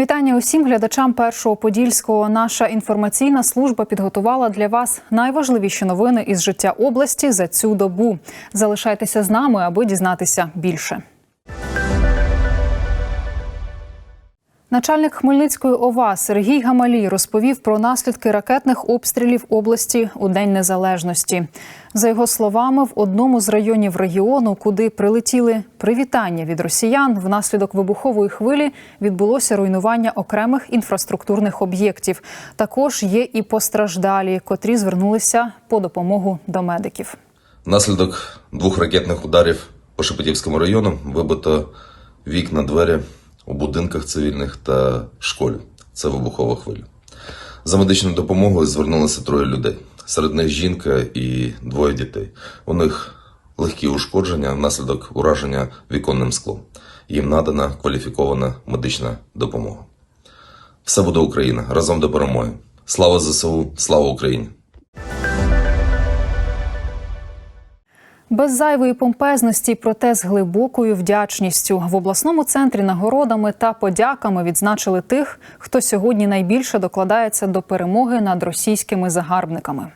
Вітання усім глядачам першого подільського. Наша інформаційна служба підготувала для вас найважливіші новини із життя області за цю добу. Залишайтеся з нами, аби дізнатися більше. Начальник Хмельницької ОВА Сергій Гамалій розповів про наслідки ракетних обстрілів області у День Незалежності. За його словами, в одному з районів регіону, куди прилетіли привітання від росіян, внаслідок вибухової хвилі відбулося руйнування окремих інфраструктурних об'єктів. Також є і постраждалі, котрі звернулися по допомогу до медиків. Внаслідок двох ракетних ударів по Шепетівському району вибито вікна, двері у будинках цивільних та школі. Це вибухова хвиля. За медичною допомогою звернулися троє людей. Серед них жінка і двоє дітей. У них легкі ушкодження внаслідок ураження віконним склом. Їм надана кваліфікована медична допомога. Все буде Україна разом до перемоги. Слава ЗСУ, слава Україні! Без зайвої помпезності, проте з глибокою вдячністю в обласному центрі нагородами та подяками відзначили тих, хто сьогодні найбільше докладається до перемоги над російськими загарбниками.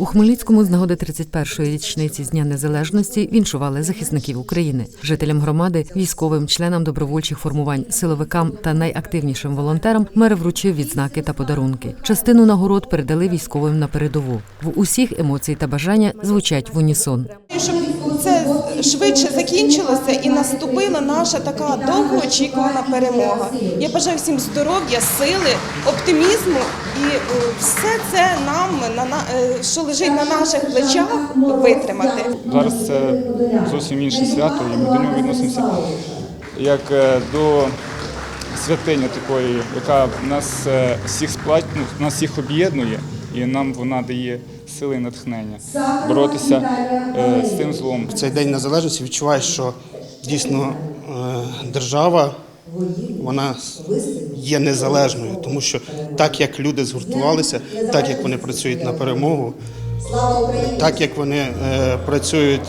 У Хмельницькому з нагоди 31-ї річниці з Дня Незалежності віншували захисників України, жителям громади, військовим, членам добровольчих формувань, силовикам та найактивнішим волонтерам мер вручив відзнаки та подарунки. Частину нагород передали військовим на передову. В усіх емоції та бажання звучать в унісон. щоб це швидше закінчилося і наступила наша така довгоочікувана перемога. Я бажаю всім здоров'я, сили, оптимізму і е, все це нам на е, що лежить на наших плечах, витримати. Зараз це зовсім інше свято, і ми до нього відносимося як е, до святині такої, яка нас е, всіх сплать, ну, нас всіх об'єднує, і нам вона дає сили і натхнення боротися е, з тим злом. В цей день незалежності відчуваєш, що дійсно е, держава вона є незалежною, тому що так як люди згуртувалися, так як вони працюють на перемогу, так як вони е, працюють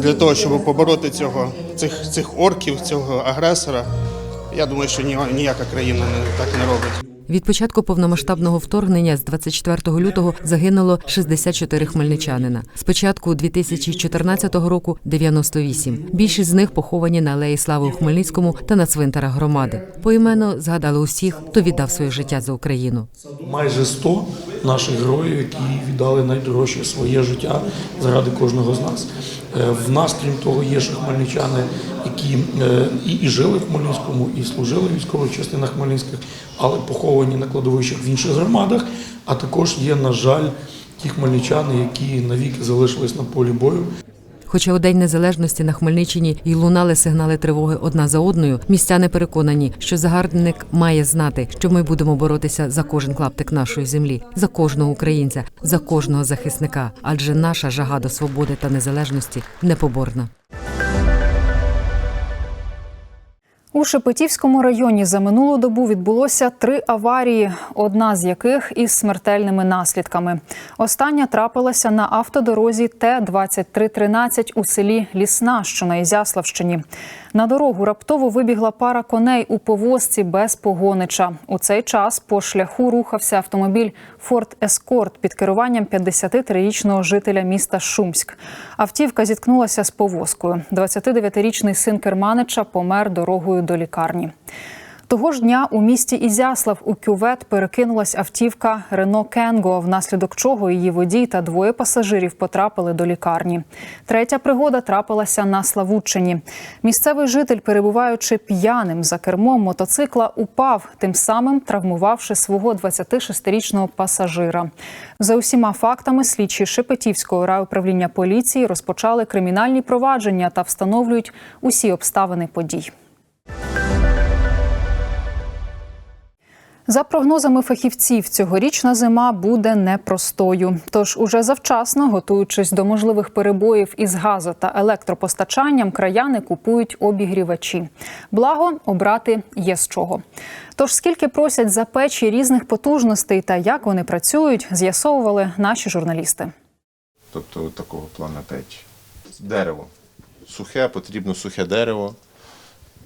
для того, щоб побороти цього цих, цих орків, цього агресора. Я думаю, що ні- ніяка країна не так не робить. Від початку повномасштабного вторгнення з 24 лютого загинуло 64 хмельничанина. З початку 2014 року 98. Більшість з них поховані на алеї Слави у Хмельницькому та на цвинтарах громади. Поіменно згадали усіх, хто віддав своє життя за Україну. майже 100 наших героїв, які віддали найдорожче своє життя заради кожного з нас. Е, В нас, крім того, є ще хмельничани, які е, і, і жили в Хмельницькому, і служили військових частинах Хмельницьких, але поховані на кладовищах в інших громадах. А також є, на жаль, ті хмельничани, які навіки залишились на полі бою. Хоча у День Незалежності на Хмельниччині й лунали сигнали тривоги одна за одною, містяни переконані, що загарбник має знати, що ми будемо боротися за кожен клаптик нашої землі, за кожного українця, за кожного захисника, адже наша жага до свободи та незалежності непоборна. У Шепетівському районі за минулу добу відбулося три аварії, одна з яких із смертельними наслідками. Остання трапилася на автодорозі Т-2313 у селі Лісна, що на Ізяславщині. На дорогу раптово вибігла пара коней у повозці без погонича. У цей час по шляху рухався автомобіль Форт Ескорт під керуванням 53-річного жителя міста Шумськ. Автівка зіткнулася з повозкою. 29-річний син керманича помер дорогою до лікарні. Того ж дня у місті Ізяслав у кювет перекинулась автівка Рено Кенго, внаслідок чого її водій та двоє пасажирів потрапили до лікарні. Третя пригода трапилася на Славутчині. Місцевий житель, перебуваючи п'яним за кермом мотоцикла, упав, тим самим травмувавши свого 26-річного пасажира. За усіма фактами слідчі Шепетівського райуправління поліції розпочали кримінальні провадження та встановлюють усі обставини подій. За прогнозами фахівців, цьогорічна зима буде непростою. Тож уже завчасно, готуючись до можливих перебоїв із газо та електропостачанням, краяни купують обігрівачі. Благо обрати є з чого. Тож скільки просять за печі різних потужностей та як вони працюють, з'ясовували наші журналісти. тобто такого плану печі. Дерево. Сухе, потрібно сухе дерево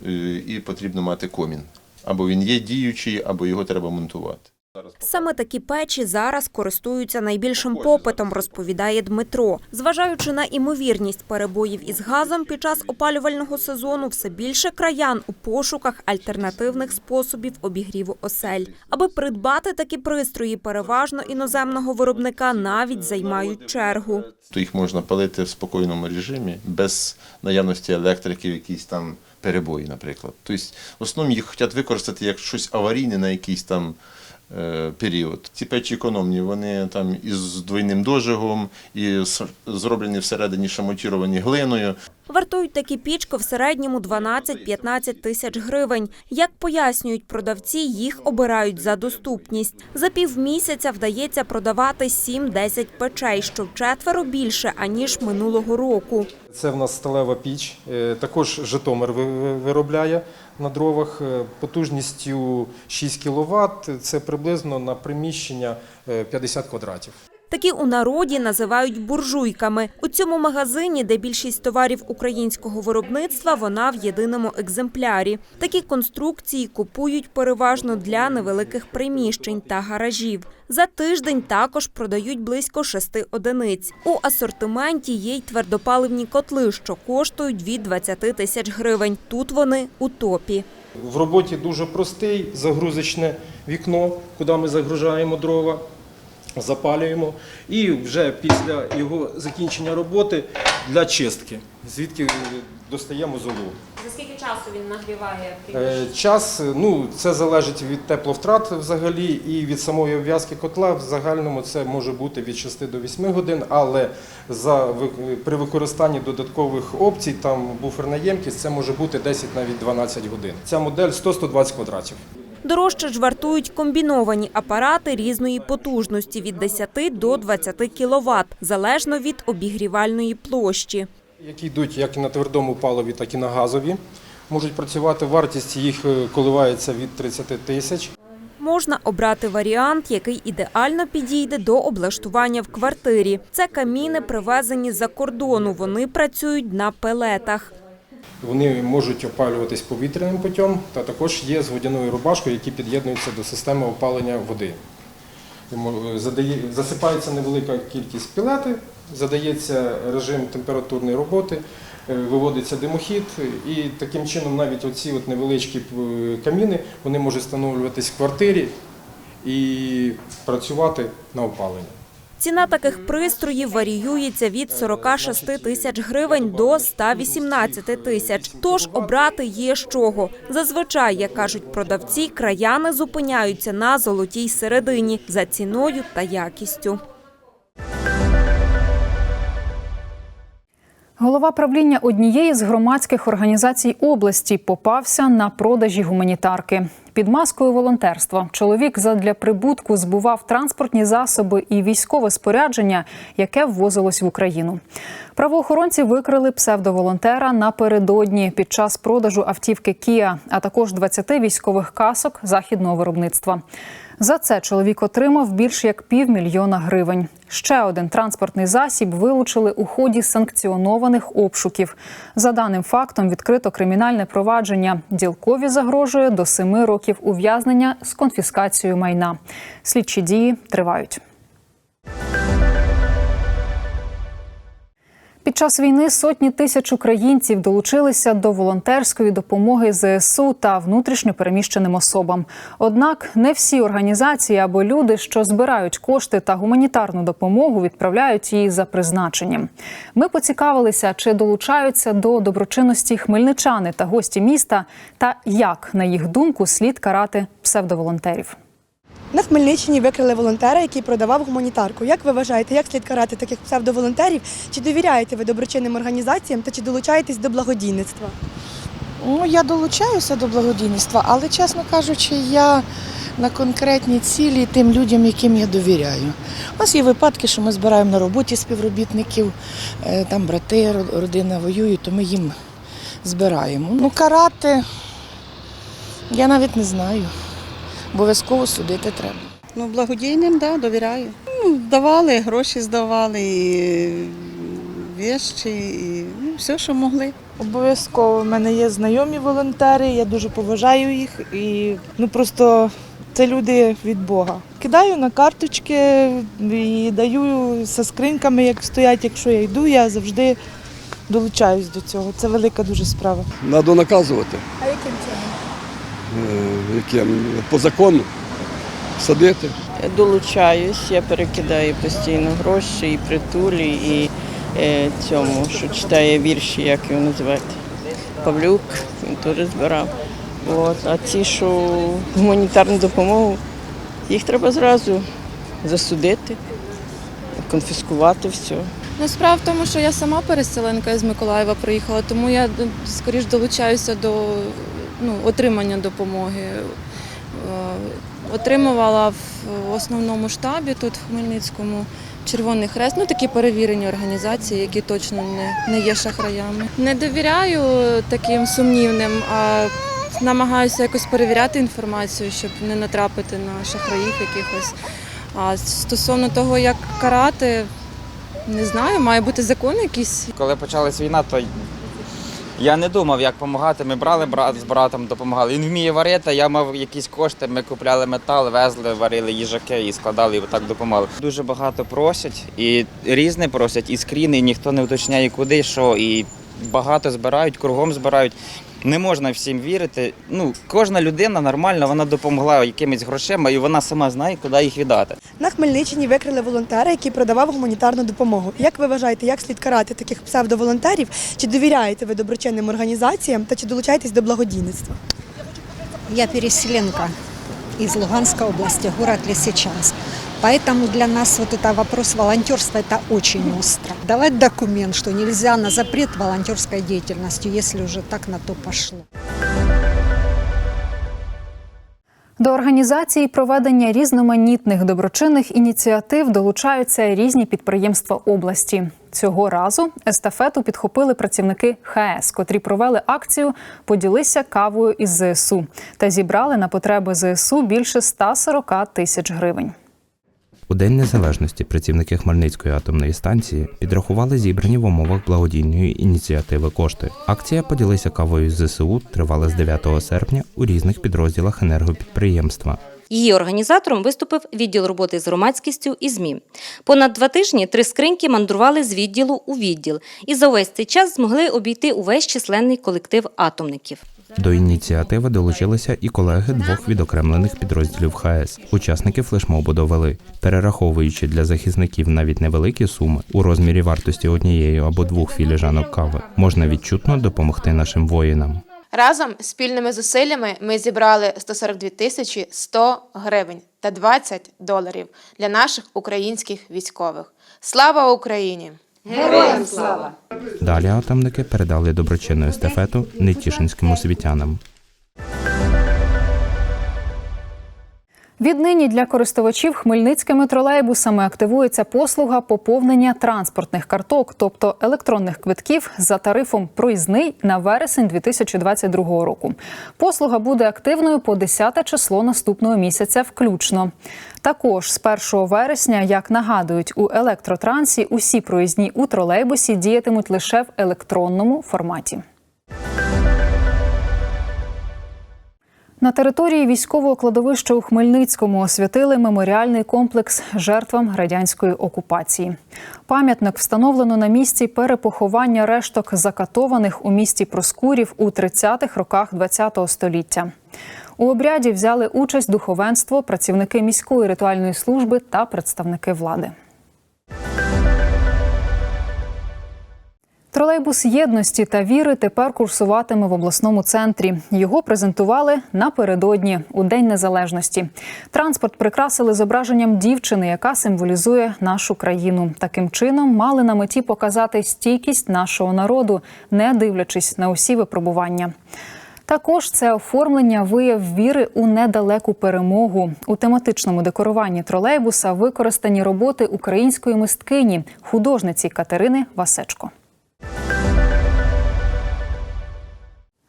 е, і потрібно мати комін. Або він є діючий, або його треба монтувати. Саме такі печі зараз користуються найбільшим попитом, розповідає Дмитро. Зважаючи на імовірність перебоїв із газом під час опалювального сезону, все більше краян у пошуках альтернативних способів обігріву осель. Аби придбати такі пристрої, переважно іноземного виробника навіть займають чергу. То їх можна палити в спокійному режимі, без наявності електрики, якісь там перебої, наприклад. Тобто, в основному їх хочуть використати як щось аварійне на якийсь там е, період. Ці печі економні, вони там із двойним дожигом, і зроблені всередині шамотіровані глиною. Вартують такі пічки в середньому 12-15 тисяч гривень. Як пояснюють продавці, їх обирають за доступність. За півмісяця вдається продавати 7-10 печей, що вчетверо більше, аніж минулого року. Це в нас сталева піч. Е, Також Житомир ви- ви- виробляє на дровах е, потужністю 6 кВт. Це приблизно на приміщення е, 50 квадратів. Такі у народі називають буржуйками. У цьому магазині, де більшість товарів українського виробництва, вона в єдиному екземплярі. Такі конструкції купують переважно для невеликих приміщень та гаражів. За тиждень також продають близько шести одиниць. У асортименті є й твердопаливні котли, що коштують від 20 тисяч гривень. Тут вони у топі. В роботі дуже простий загрузочне вікно, куди ми загружаємо дрова, запалюємо. І вже після його закінчення роботи для чистки, звідки е, достаємо золу. За скільки часу він нагріває? Е, Час, е, ну це залежить від тепловтрат взагалі і від самої обв'язки котла. В загальному це може бути від 6 до 8 годин, але за ви- при використанні додаткових опцій, там буферна ємкість, це може бути 10 навіть 12 годин. Ця модель 100-120 квадратів. Дорожче ж вартують комбіновані апарати різної потужності від 10 до 20 кВт, залежно від обігрівальної площі. Які йдуть як на твердому паливі, так і на газові. Можуть працювати, вартість їх е, коливається від 30 тисяч. Можна обрати варіант, який ідеально підійде до облаштування в квартирі. Це каміни, привезені з-за кордону. Вони працюють на пелетах. Вони можуть опалюватись повітряним путем, та також є з водяною рубашкою, які під'єднуються до системи опалення води. Е, Засипається невелика кількість пілети, задається режим температурної роботи, е, виводиться димохід, і таким чином навіть оці от невеличкі е, каміни вони можуть встановлюватись в квартирі і працювати на опалення. Ціна таких пристроїв варіюється від 46 тисяч гривень до 118 тисяч. Тож обрати є з чого. Зазвичай, як кажуть продавці, краяни зупиняються на золотій середині за ціною та якістю. Голова правління однієї з громадських організацій області попався на продажі гуманітарки. Під маскою волонтерства чоловік задля прибутку збував транспортні засоби і військове спорядження, яке ввозилось в Україну. Правоохоронці викрили псевдоволонтера напередодні під час продажу автівки Кія, а також 20 військових касок західного виробництва. За це чоловік отримав більш як півмільйона гривень. Ще один транспортний засіб вилучили у ході санкціонованих обшуків. За даним фактом відкрито кримінальне провадження. Ділкові загрожує до семи років ув'язнення з конфіскацією майна. Слідчі дії тривають. Під час війни сотні тисяч українців долучилися до волонтерської допомоги ЗСУ та внутрішньо переміщеним особам. Однак не всі організації або люди, що збирають кошти та гуманітарну допомогу, відправляють її за призначенням. Ми поцікавилися, чи долучаються до доброчинності хмельничани та гості міста, та як, на їх думку, слід карати псевдоволонтерів. На Хмельниччині викрили волонтера, який продавав гуманітарку. Як ви вважаєте, як слід карати таких псевдоволонтерів? Чи довіряєте ви доброчинним організаціям та чи долучаєтесь до благодійництва? Ну, я долучаюся до благодійництва, але, чесно кажучи, я на конкретні цілі тим людям, яким я довіряю. У нас є випадки, що ми збираємо на роботі співробітників, е, там брати, родина воюють, то ми їм збираємо. Ну, карати я навіть не знаю. Обов'язково судити треба. Ну, благодійним, да, довіряю. Ну, давали, гроші здавали, і вещі, і ну, все, що могли. Обов'язково в мене є знайомі волонтери, я дуже поважаю їх і ну просто це люди від Бога. Кидаю на карточки і даю зі скриньками, як стоять. Якщо я йду, я завжди долучаюсь до цього. Це велика дуже справа. Треба наказувати. А яким чином? Е, Яким? По закону. Садити. Долучаюсь, я перекидаю постійно гроші і притулі, і е, цьому, що читає вірші, як його називати. Павлюк, він теж збирав. От. А ті, що гуманітарну допомогу, їх треба зразу засудити, конфіскувати все. Ну, справа в тому, що я сама переселенка з Миколаєва приїхала, тому я ну, скоріш долучаюся до ну, отримання допомоги. Е, Отримувала в основному штабі тут в Хмельницькому Червоний Хрест, ну такі перевірені організації, які точно не, не є шахраями. Не довіряю таким сумнівним, а намагаюся якось перевіряти інформацію, щоб не натрапити на шахраїв якихось. А стосовно того, як карати, не знаю, має бути закон якийсь. Коли почалась війна, то я не думав, як допомагати. Ми брали брат з братом, допомагали. Він вміє варити, я мав якісь кошти, ми купляли метал, везли, варили їжаки і складали, і так допомагали. Дуже багато просять, і різне просять, і скріни, і ніхто не уточняє, куди, що, і багато збирають, кругом збирають. Не можна всім вірити. Ну, кожна людина нормальна, вона допомогла якимись грошима, і вона сама знає, куди їх віддати. На Хмельниччині викрили волонтера, який продавав гуманітарну допомогу. Як ви вважаєте, як слід карати таких псевдоволонтерів? Чи довіряєте ви доброчинним організаціям та чи долучаєтесь до благодійництва? Я переселенка из Луганской области, город Лисичанск. Поэтому для нас вот это вопрос волонтерства это очень остро. Давать документ, что нельзя на запрет волонтерской деятельности, если уже так на то пошло. До організації проведення різноманітних доброчинних ініціатив долучаються різні підприємства області. Цього разу естафету підхопили працівники ХС, котрі провели акцію Поділися кавою із ЗСУ та зібрали на потреби ЗСУ більше 140 тисяч гривень. У День Незалежності працівники Хмельницької атомної станції підрахували зібрані в умовах благодійної ініціативи кошти. Акція Поділися кавою ЗСУ тривала з 9 серпня у різних підрозділах енергопідприємства. Її організатором виступив відділ роботи з громадськістю і ЗМІ. Понад два тижні три скриньки мандрували з відділу у відділ і за увесь цей час змогли обійти увесь численний колектив атомників. До ініціативи долучилися і колеги двох відокремлених підрозділів ХС. Учасники флешмобу довели, перераховуючи для захисників навіть невеликі суми у розмірі вартості однієї або двох філіжанок кави, можна відчутно допомогти нашим воїнам. Разом спільними зусиллями ми зібрали 142 тисячі 100 гривень та 20 доларів для наших українських військових. Слава Україні! Героям слава! Далі атомники передали доброчинну естафету нетішинським освітянам. Віднині для користувачів хмельницькими тролейбусами активується послуга поповнення транспортних карток, тобто електронних квитків за тарифом проїзний на вересень 2022 року. Послуга буде активною по 10 число наступного місяця включно. Також з 1 вересня, як нагадують у електротрансі, усі проїзні у тролейбусі діятимуть лише в електронному форматі. На території військового кладовища у Хмельницькому освятили меморіальний комплекс жертвам радянської окупації. Пам'ятник встановлено на місці перепоховання решток закатованих у місті Проскурів у 30-х роках ХХ століття. У обряді взяли участь духовенство, працівники міської ритуальної служби та представники влади. Тролейбус єдності та віри тепер курсуватиме в обласному центрі. Його презентували напередодні у День Незалежності. Транспорт прикрасили зображенням дівчини, яка символізує нашу країну. Таким чином мали на меті показати стійкість нашого народу, не дивлячись на усі випробування. Також це оформлення вияв віри у недалеку перемогу. У тематичному декоруванні тролейбуса використані роботи української мисткині, художниці Катерини Васечко.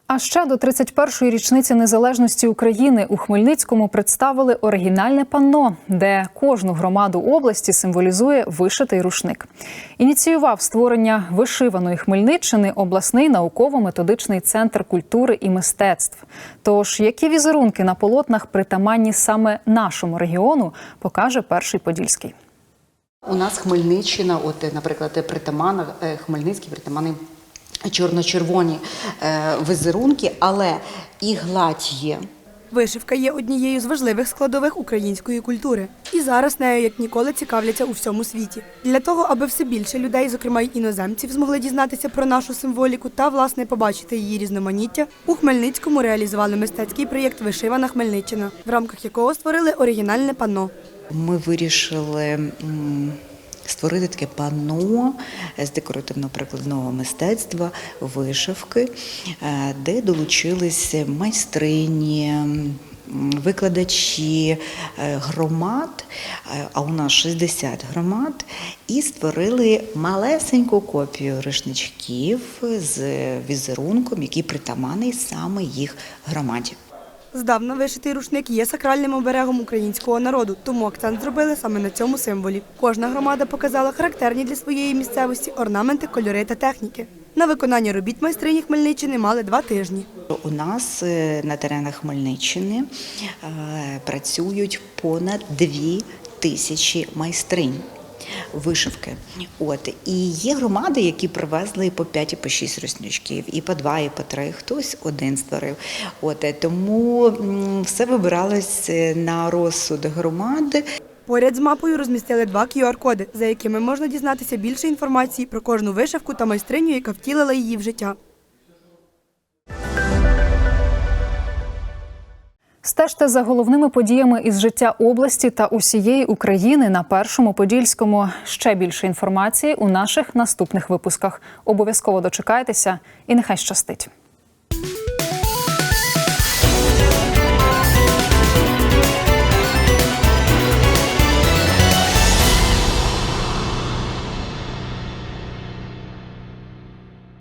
А ще до 31-ї річниці незалежності України у Хмельницькому представили оригінальне панно, де кожну громаду області символізує вишитий рушник. Ініціював створення вишиваної Хмельниччини обласний науково-методичний центр культури і мистецтв. Тож, які візерунки на полотнах притаманні саме нашому регіону, покаже перший подільський. У нас Хмельниччина, от, наприклад, притамана, е, Хмельницький притамани чорно-червоні е, візерунки, але і гладь є. Вишивка є однією з важливих складових української культури, і зараз нею як ніколи цікавляться у всьому світі. Для того, аби все більше людей, зокрема й іноземців, змогли дізнатися про нашу символіку та власне побачити її різноманіття, у Хмельницькому реалізували мистецький проєкт Вишивана Хмельниччина, в рамках якого створили оригінальне панно. Ми вирішили створити таке панно з декоративно-прикладного мистецтва, вишивки, е, де долучилися майстрині. Викладачі е, громад, е, а у нас 60 громад, і створили малесеньку копію рушничків з візерунком, який притаманий саме їх громаді. Здавна вишитий рушник є сакральним оберегом українського народу, тому акцент зробили саме на цьому символі. Кожна громада показала характерні для своєї місцевості орнаменти, кольори та техніки. На виконання робіт майстрині Хмельниччини мали два тижні. У нас е, на теренах Хмельниччини е, працюють понад дві тисячі майстринь. Вишивки. От. І є громади, які привезли по 5, і по 6 руснячків, і по 2, і по 3, хтось один створив. От. Тому все вибиралось е, на розсуд громади. Поряд з мапою розмістили два QR-коди, за якими можна дізнатися більше інформації про кожну вишивку та майстриню, яка втілила її в життя. Стежте за головними подіями із життя області та усієї України на першому подільському. Ще більше інформації у наших наступних випусках. Обов'язково дочекайтеся і нехай щастить.